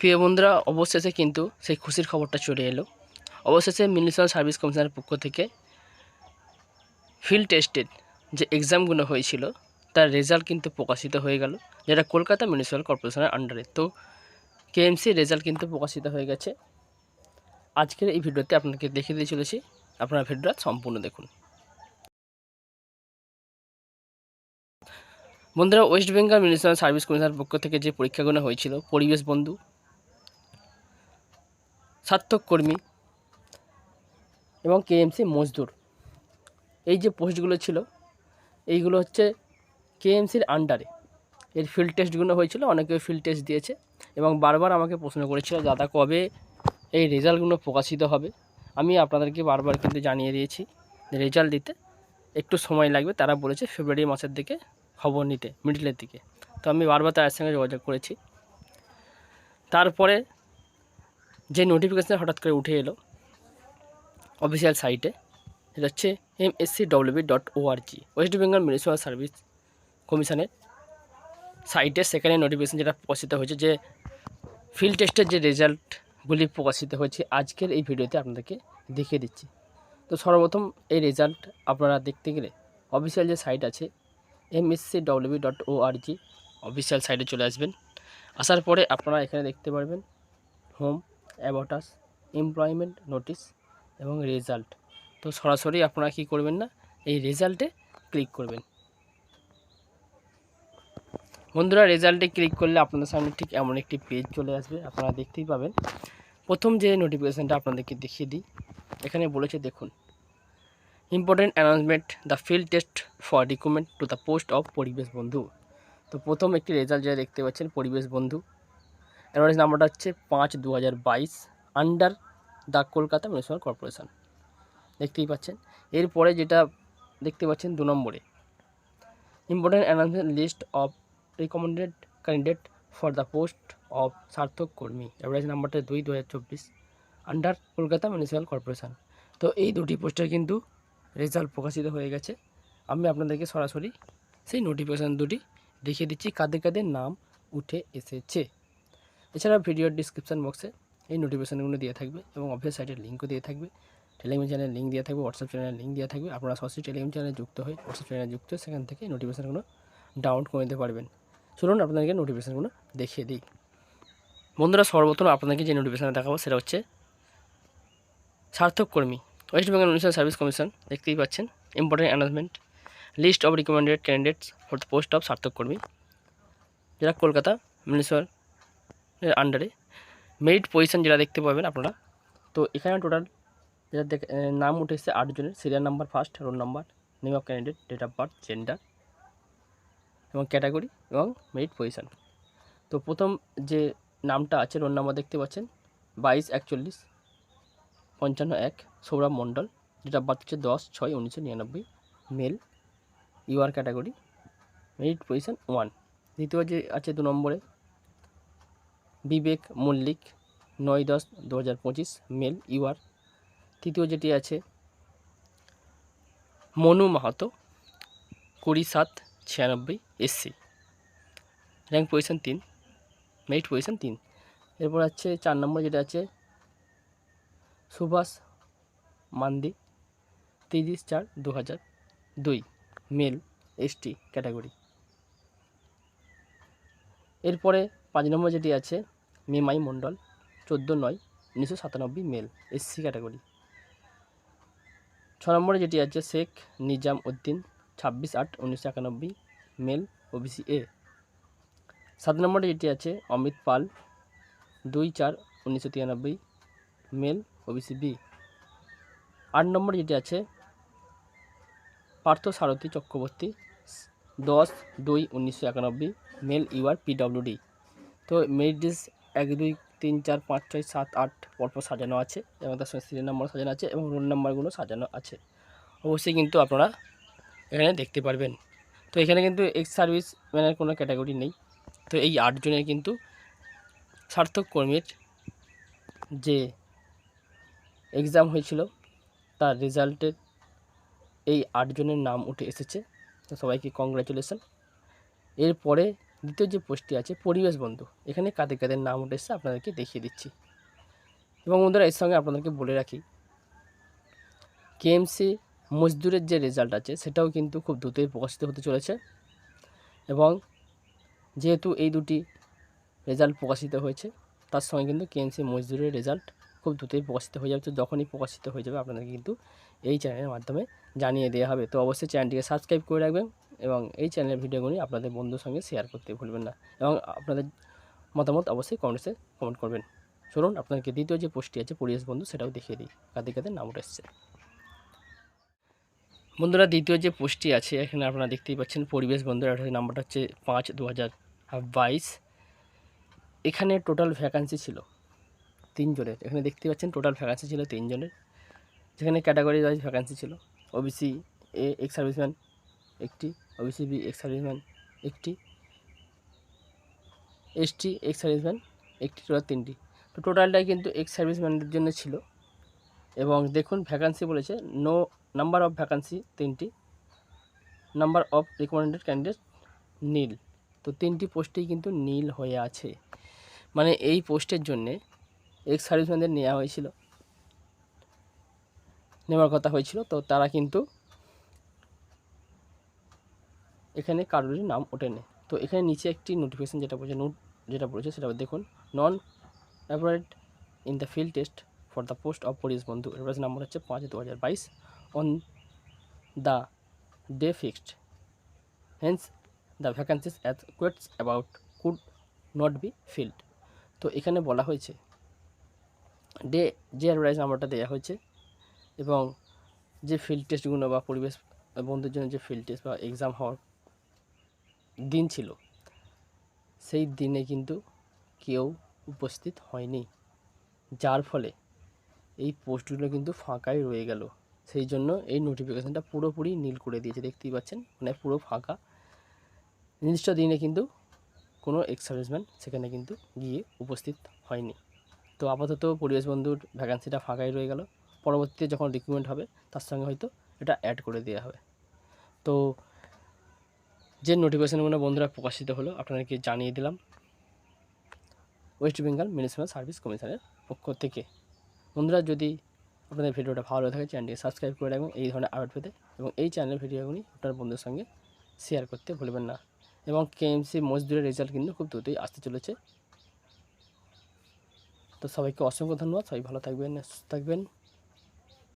প্রিয় বন্ধুরা, অবশেষে কিন্তু সেই খুশির খবরটা চলে এলো। অবশেষে মিউনিসিপাল সার্ভিস কমিশনের পক্ষ থেকে ফিল্ড টেস্টের যে এক্সামগুলো হয়েছিল, তার রেজাল্ট কিন্তু প্রকাশিত হয়ে গেল, যেটা কলকাতা মিউনিসিপ্যাল কর্পোরেশনের আন্ডারে তো কেএমসি রেজাল্ট কিন্তু প্রকাশিত হয়ে গেছে। আজকের এই ভিডিওতে আপনাকে দেখিয়ে দিয়ে চলেছি, আপনারা ভিডিওটা সম্পূর্ণ দেখুন। বন্ধুরা, ওয়েস্ট বেঙ্গল মিউনিসিপ্যাল সার্ভিস কমিশনের পক্ষ থেকে যে পরীক্ষাগুলো হয়েছিল, পরিবেশ বন্ধু সার্থক কর্মী এবং কেএমসি মজদুর। এই যে পোস্টগুলো ছিল, এইগুলো হচ্ছে কেএমসির আন্ডারে এর ফিল্ড টেস্টগুলো হয়েছিল, অনেকে ফিল্ড টেস্ট দিয়েছে এবং বারবার আমাকে প্রশ্ন করেছিল দাদা, কবে এই রেজাল্টগুলো প্রকাশিত হবে? আমি আপনাদেরকে বারবার কিন্তু জানিয়ে দিয়েছি রেজাল্ট দিতে একটু সময় লাগবে। তারা বলেছে ফেব্রুয়ারি মাসের দিকে খবর নিতে মিডিলের দিকে। তো আমি বারবার তার সঙ্গে যোগাযোগ করেছি। তারপরে যে নোটিফিকেশান হঠাৎ করে উঠে এলো অফিসিয়াল সাইটে এটা হচ্ছে M S C W B dot O R G west Bengal municipal service কমিশনের সাইটে সেখানে নোটিফিকেশান যেটা প্রকাশিত হয়েছে যে ফিল্ড টেস্টের যে রেজাল্টগুলি প্রকাশিত হয়েছে, আজকের এই ভিডিওতে আপনাদেরকে দেখিয়ে দিচ্ছি। তো সর্বপ্রথম এই রেজাল্ট আপনারা দেখতে গেলে অফিসিয়াল যে সাইট আছে M S C W B dot O R G official সাইটে চলে আসবেন। আসার পরে আপনারা এখানে দেখতে পারবেন home about us employment notice এবং রেজাল্ট তো সরাসরি আপনারা কি করবেন না, এই রেজাল্টে ক্লিক করবেন। বন্ধুরা রেজাল্টে ক্লিক করলে আপনাদের সামনে ঠিক এমন একটি পেজ চলে আসবে, আপনারা দেখতেই পাবেন। প্রথম যে নোটিফিকেশানটা আপনাদেরকে দেখিয়ে দিই, এখানে বলেছে দেখুন important announcement the field test for recruitment to the post of পরিবেশ বন্ধু। তো প্রথম একটি রেজাল্ট যেটা দেখতে পাচ্ছেন, পরিবেশ বন্ধু। অ্যাডভার্টাইজ নাম্বারটা হচ্ছে পাঁচ দু হাজার বাইশ under the Kolkata municipal corporation দেখতেই পাচ্ছেন। এরপরে যেটা দেখতে পাচ্ছেন দু নম্বরে। Important announcement list of recommended candidate for the post of সার্থক কর্মী। অ্যাডভার্টাইজ নাম্বারটা দুই দু হাজার চব্বিশ আন্ডার কলকাতা মিউনিসিপ্যাল কর্পোরেশন তো এই দুটি পোস্টের কিন্তু রেজাল্ট প্রকাশিত হয়ে গেছে। আমি আপনাদেরকে সরাসরি সেই নোটিফিকেশান দুটি দেখিয়ে দিচ্ছি। কাদের কাদের নাম উঠে এসেছে। এছাড়া ভিডিওর ডিসক্রিপশান বক্সে এই নোটিফিকেশানগুলো দিয়ে থাকবে এবং অফিস সাইটের লিঙ্কও দিয়ে থাকবে। টেলিগ্রাম চ্যানেলের লিঙ্ক দেওয়া থাকবে হোয়াটসঅ্যাপ চ্যানেলের লিঙ্ক দেওয়া থাকবে। আপনারা সরাসরি টেলিগ্রাম চ্যানেলে যুক্ত হয়ে হোয়াটসঅ্যাপ চ্যানেলে যুক্ত সেখান থেকে নোটিফিকেশানগুলো ডাউনলোড করে নিতে পারবেন। চলুন আপনাদেরকে নোটিফিকেশানগুলো দেখিয়ে দিই। বন্ধুরা, সর্বপ্রথম আপনাদেরকে যে নোটিফিকেশান দেখাবো সেটা হচ্ছে সার্থক কর্মী west Bengal municipal service commission দেখতেই পাচ্ছেন। Important announcement list of recommended candidates for the post of সার্থক কর্মী। যেটা কলকাতা মিউনিসিপ্যাল এর আন্ডারে মেরিট পজিশন যেটা দেখতে পাবেন আপনারা। তো এখানে টোটাল যেটা দেখ নাম উঠে এসেছে আটজনের serial number first roll number name of candidate date of birth gender এবং ক্যাটাগরি এবং মেরিট পজিশন তো প্রথম যে নামটা আছে রোল নাম্বার দেখতে পাচ্ছেন। বাইশ, একচল্লিশ, পঞ্চান্ন, এক, Sourav Mondal. Date of birth হচ্ছে দশ, ছয়, উনিশশো নিরানব্বই। Male UR category merit position one দ্বিতীয় যে আছে দু নম্বরে বিবেক মল্লিক, নয় দশ দু হাজার পঁচিশ, মেল ইউআর তৃতীয় যেটি আছে, মনু মাহাতো, কুড়ি সাত ছিয়ানব্বই এসসি। র্যাঙ্ক পজিশন তিন মেরিট পজিশন তিন। এরপর আছে চার নম্বর যেটা আছে, সুভাষ মান্দি তিরিশ চার দু হাজার দুই, মেল এসটি ক্যাটাগরি। এরপরে পাঁচ নম্বর যেটি আছে মেমাই মণ্ডল, চোদ্দ নয়, উনিশশো সাতানব্বই মেল, এসসি ক্যাটাগরি। ছ নম্বরে যেটি আছে, শেখ নিজাম উদ্দিন, ছাব্বিশ আট, উনিশশো একানব্বই মেল, ওবিসি এ। সাত নম্বরে যেটি আছে, অমিত পাল, দুই চার, উনিশশো তিরানব্বই মেল, ওবিসি বি। আট নম্বরে যেটি আছে, পার্থ সারথী চক্রবর্তী দশ দুই উনিশশো একানব্বই, মেল ইউআর পিডব্লিউডি। তো মেরিট লিস্ট এক দুই তিন চার পাঁচ ছয় সাত আট পরপর সাজানো আছে এবং তার সঙ্গে সিরিয়াল নাম্বার সাজানো আছে এবং রোল নাম্বারগুলো সাজানো আছে। অবশ্যই কিন্তু আপনারা এখানে দেখতে পারবেন। তো এখানে কিন্তু এক্স সার্ভিস ম্যানের কোনো ক্যাটাগরি নেই। তো এই আটজনের কিন্তু সার্থক কর্মীর যে এক্সাম হয়েছিল, তার রেজাল্টের এই আটজনের নাম উঠে এসেছে। তো সবাইকে কংগ্রাচুলেশন এরপরে দ্বিতীয় যে পোস্টটি আছে, পরিবেশ বন্ধু, এখানে কাদের কাদের নাম উঠে এসেছে আপনাদেরকে দেখিয়ে দিচ্ছি। এবং বন্ধুরা, এর সঙ্গে আপনাদেরকে বলে রাখি কেএমসি মজদুরের যে রেজাল্ট আছে, সেটাও কিন্তু খুব দ্রুতই প্রকাশিত হতে চলেছে। এবং যেহেতু এই দুটি রেজাল্ট প্রকাশিত হয়েছে, তার সঙ্গে কিন্তু কেএমসি মজদুরের রেজাল্ট খুব দ্রুতই প্রকাশিত হয়ে যাবে। তো যখনই প্রকাশিত হয়ে যাবে, আপনাদেরকে কিন্তু এই চ্যানেলের মাধ্যমে জানিয়ে দেওয়া হবে। তো অবশ্যই চ্যানেলটিকে সাবস্ক্রাইব করে রাখবেন এবং এই চ্যানেলের ভিডিওগুলি আপনাদের বন্ধুর সঙ্গে শেয়ার করতে ভুলবেন না এবং আপনাদের মতামত অবশ্যই কমেন্টসে কমেন্ট করবেন। চলুন, আপনাদেরকে দ্বিতীয় যে পোস্টটি আছে, পরিবেশ বন্ধু, সেটাও দেখিয়ে দিই। কাদের কাদের নাম উঠে এসছে। বন্ধুরা, দ্বিতীয় যে পোস্টটি আছে, এখানে আপনারা দেখতেই পাচ্ছেন, পরিবেশ বন্ধু এটার নাম্বারটা হচ্ছে পাঁচ দু এখানে টোটাল ভ্যাকান্সি ছিল। তিনজনের। এখানে দেখতে পাচ্ছেন টোটাল ভ্যাকান্সি ছিল তিনজনের। যেখানে ক্যাটাগরি ওয়াইজ ভ্যাকান্সি ছিল। ওবিসি এ এক্স সার্ভিসম্যান একটি ওবিসি বি এক্স সার্ভিসম্যান একটি এসটি এক্স সার্ভিসম্যান একটি টোটাল তিনটি। তো টোটালটাই কিন্তু এক্স সার্ভিসম্যানদের জন্য ছিল। এবং দেখুন ভ্যাকান্সি বলেছে নো নাম্বার অফ ভ্যাকান্সি তিনটি number of recommended candidate nil. তো তিনটি পোস্টেই কিন্তু নীল হয়ে আছে। মানে এই পোস্টের জন্যে এক্স সার্ভিসম্যানদের নেওয়া হয়েছিল। নেওয়ার কথা হয়েছিল, তো তারা কিন্তু এখানে কারোরই নাম ওঠেনি। তো এখানে নিচে একটি নোটিফিকেশন যেটা বলছে নোট যেটা বলেছে সেটা দেখুন none awarded in the field test for the post of পরিস বন্ধু। রেফারেন্স নাম্বার হচ্ছে পাঁচ দু হাজার বাইশ। On the day fixed hence the vacancies as quotes about could not be filled তো এখানে বলা হয়েছে ডে, যে অ্যাডভার্টাইজ নাম্বারটা দেওয়া হয়েছে এবং যে ফিল্ড টেস্টগুলো বা পরিবেশ, বন্ধুর জন্য যে ফিল্ড টেস্ট বা এক্সাম হওয়ার দিন ছিল, সেই দিনে কিন্তু কেউ উপস্থিত হয়নি। যার ফলে এই পোস্টগুলো কিন্তু ফাঁকাই রয়ে গেল। সেই জন্য এই নোটিফিকেশানটা পুরোপুরি নীল করে দিয়েছে, দেখতেই পাচ্ছেন? মানে পুরো ফাঁকা। নির্দিষ্ট দিনে কিন্তু কোনো এক্স সেখানে কিন্তু গিয়ে উপস্থিত হয়নি। তো আপাতত পরিবেশ বন্ধুর ভ্যাকান্সিটা ফাঁকাই রয়ে গেল। পরবর্তীতে যখন রিক্রুটমেন্ট হবে, তার সঙ্গে হয়তো এটা অ্যাড করে দেওয়া হবে। তো যে নোটিফিকেশনগুলো বন্ধুরা প্রকাশিত হলো, আপনাদেরকে জানিয়ে দিলাম। ওয়েস্ট বেঙ্গল মিউনিসিপ্যাল সার্ভিস কমিশনের পক্ষ থেকে। বন্ধুরা, যদি আপনাদের ভিডিওটা ভালো লাগে থাকে চ্যানেলটি সাবস্ক্রাইব করে রাখবেন। এই ধরনের আপডেট পেতে এবং এই চ্যানেলের ভিডিওগুলি আপনার বন্ধুর সঙ্গে শেয়ার করতে ভুলবেন না। এবং কেএমসি মজদুরের রেজাল্ট কিন্তু খুব দ্রুতই আসতে চলেছে। তো সবাইকে অসংখ্য ধন্যবাদ। সবাই ভালো থাকবেন সুস্থ থাকবেন।